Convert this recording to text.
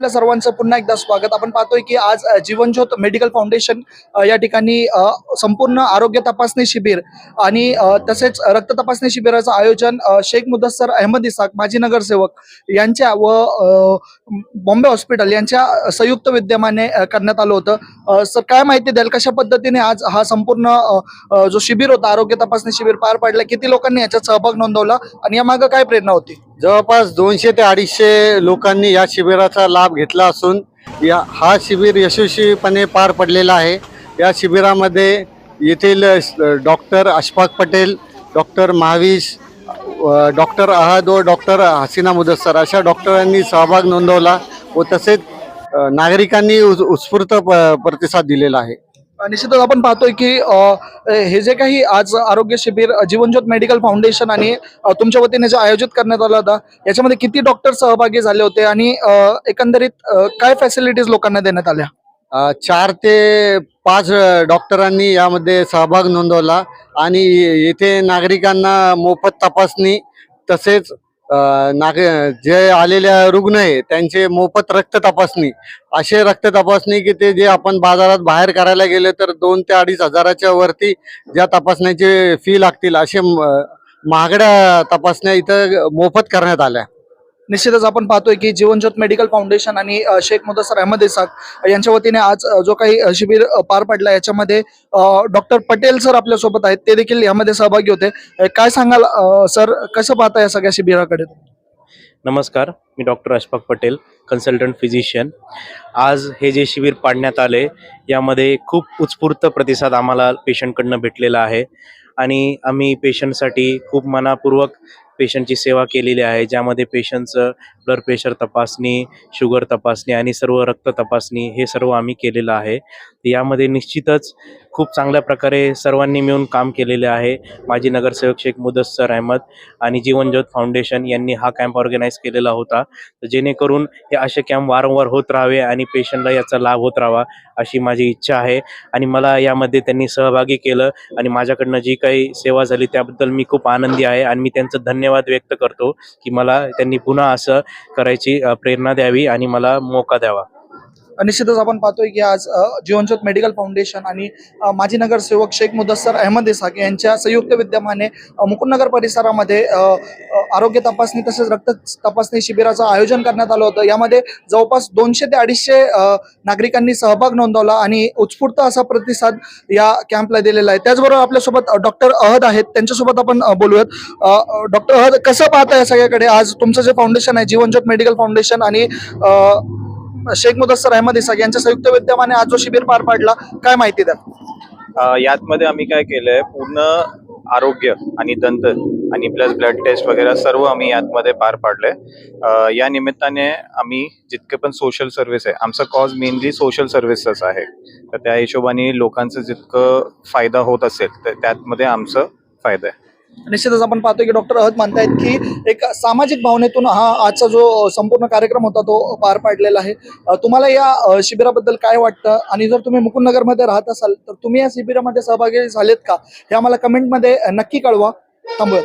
आपल्या सर्वांचं पुन्हा एकदा स्वागत. आपण पाहतोय की आज जीवनज्योत मेडिकल फाउंडेशन या ठिकाणी संपूर्ण आरोग्य तपासणी शिबिर आणि तसेच रक्त तपासणी शिबिराचं आयोजन शेख मुदस्सर अहमद इसाक माजी नगरसेवक यांच्या व बॉम्बे हॉस्पिटल यांच्या संयुक्त विद्यमाने करण्यात आलं होतं. सर काय माहिती द्याल कशा पद्धतीने आज हा संपूर्ण जो शिबिर होता आरोग्य तपासणी शिबिर पार पाडला किती लोकांनी याच्यात सहभाग नोंदवला आणि यामागं काय प्रेरणा होती? जवळपास दोनशे ते अडीचशे लोकांनी या शिबिराचा लाभ घेतला असून या हा शिबिर यशस्वीपणे पार पडलेला आहे. या शिबिरामध्ये येथील doctor Ashfaq Patel doctor Mahavish doctor Ahad व डॉक्टर हसीना मुदस्सर अशा डॉक्टरांनी सहभाग नोंदवला व तसेच नागरिकांनी उत्स्फूर्त प- प्रतिसाद दिलेला आहे. निश्चितच आपण पाहतोय की हे जे काही आज आरोग्य शिबिर जीवनज्योत मेडिकल फाउंडेशन आणि तुमच्या वतीने जे आयोजित करण्यात आलं होतं याच्यामध्ये किती डॉक्टर सहभागी झाले होते आणि एकंदरीत काय फॅसिलिटीज लोकांना देण्यात आल्या? चार ते पाच डॉक्टरांनी यामध्ये सहभाग नोंदवला आणि येथे नागरिकांना मोफत तपासणी तसेच नाग जे आलेल्या रुग्ण आहे त्यांचे मोफत रक्त तपासणी. असे रक्त तपासणी की ते जे आपण बाजारात बाहेर करायला गेले तर दोन ते अडीच हजाराच्या वरती ज्या तपासण्याचे फी लागतील असे महागड्या तपासण्या इथं मोफत करण्यात आल्या. निश्चितच आपण पाहतोय की जीवनज्योत मेडिकल फाउंडेशन आणि शेख मुदसर अहमद इसाक यांच्या वतीने आज जो काही शिबिर पार पडला याच्यामध्ये डॉक्टर पटेल सर आपल्यासोबत आहेत. ते देखील यामध्ये सहभागी होते. काय सांगाल सर कसं पाहता या सगळ्या शिबिराकडे? नमस्कार मी doctor Ashfaq Patel consultant physician. आज हे जे शिबिर पाडण्यात आले यामध्ये खूप उत्स्फूर्त प्रतिसाद आम्हाला पेशंटकडनं भेटलेला आहे. आणि आम्ही पेशंटसाठी खूप मनापूर्वक पेशंटची सेवा केलेली आहे ज्यामध्ये पेशंटचं ब्लड प्रेशर तपासणी शुगर तपासणी आणि सर्व रक्त तपासणी हे सर्व आम्ही केलेलं आहे. यामध्ये निश्चितच खूप चांगल्या प्रकारे सर्वांनी मिळून काम केलेले आहे. माजी नगरसेवक शेख मुदस्सर अहमद आणि जीवनज्योत फाउंडेशन यांनी हा कॅम्प ऑर्गनाईज केलेला होता. तर जेणेकरून हे असे कॅम्प वारंवार होत राहावे आणि पेशंटला याचा लाभ होत राहावा अशी माझी इच्छा आहे. आणि मला यामध्ये त्यांनी सहभागी केलं आणि माझ्याकडनं जी काही सेवा झाली त्याबद्दल मी खूप आनंदी आहे आणि मी त्यांचं धन्यवाद व्यक्त करतो की मला त्यांनी पुन्हा असं करायची प्रेरणा द्यावी आणि मला मोका द्यावा. निश्चितच आपण पाहतोय की आज जीवनज्योत मेडिकल फाउंडेशन आणि माजी नगरसेवक शेख मुदस्सर अहमद इसाक यांच्या संयुक्त विद्यमाने मुकुंदनगर परिसरामध्ये आरोग्य तपासणी तसेच रक्त तपासणी शिबिराचं आयोजन करण्यात आलं होतं. यामध्ये जवळपास दोनशे ते अडीचशे नागरिकांनी सहभाग नोंदवला आणि उत्स्फूर्त असा प्रतिसाद या कॅम्पला दिलेला आहे. त्याचबरोबर आपल्यासोबत डॉक्टर अहद आहेत. त्यांच्यासोबत आपण बोलूयात. डॉक्टर अहद कसं पाहता या सगळ्याकडे? आज तुमचं जे फाउंडेशन आहे जीवनज्योत मेडिकल फाउंडेशन आणि शेख मुदस्सर अहमद इसाक यांच्या संयुक्त विद्यमाने आज जो शिबिर पार पाडला काय माहिती द्या यात यातमध्ये आम्ही काय केलंय पूर्ण आरोग्य आणि दंत आणि प्लस ब्लड टेस्ट वगैरे सर्व आम्ही यातमध्ये पार पाडले या निमित्ताने आम्ही जितके पण सोशल सर्व्हिस आहे आमचा कॉज मेनली सोशल सर्व्हिसेस आहे. तर त्या हिशोबाने लोकांचं जितकं फायदा होत असेल तर त्यातमध्ये आमचं फायदा आहे. निश्चितच आपण पाहतो की डॉक्टर अहद म्हणतायत की एक सामाजिक भावनेतून हा आजचा जो संपूर्ण कार्यक्रम होता तो पार पाडलेला आहे. तुम्हाला या शिबिराबद्दल काय वाटतं? आणि जर तुम्ही मुकुंदनगरमध्ये राहत असाल तर तुम्ही या शिबिरामध्ये सहभागी झालेत का? हे आम्हाला कमेंटमध्ये नक्की कळवा. थांबूया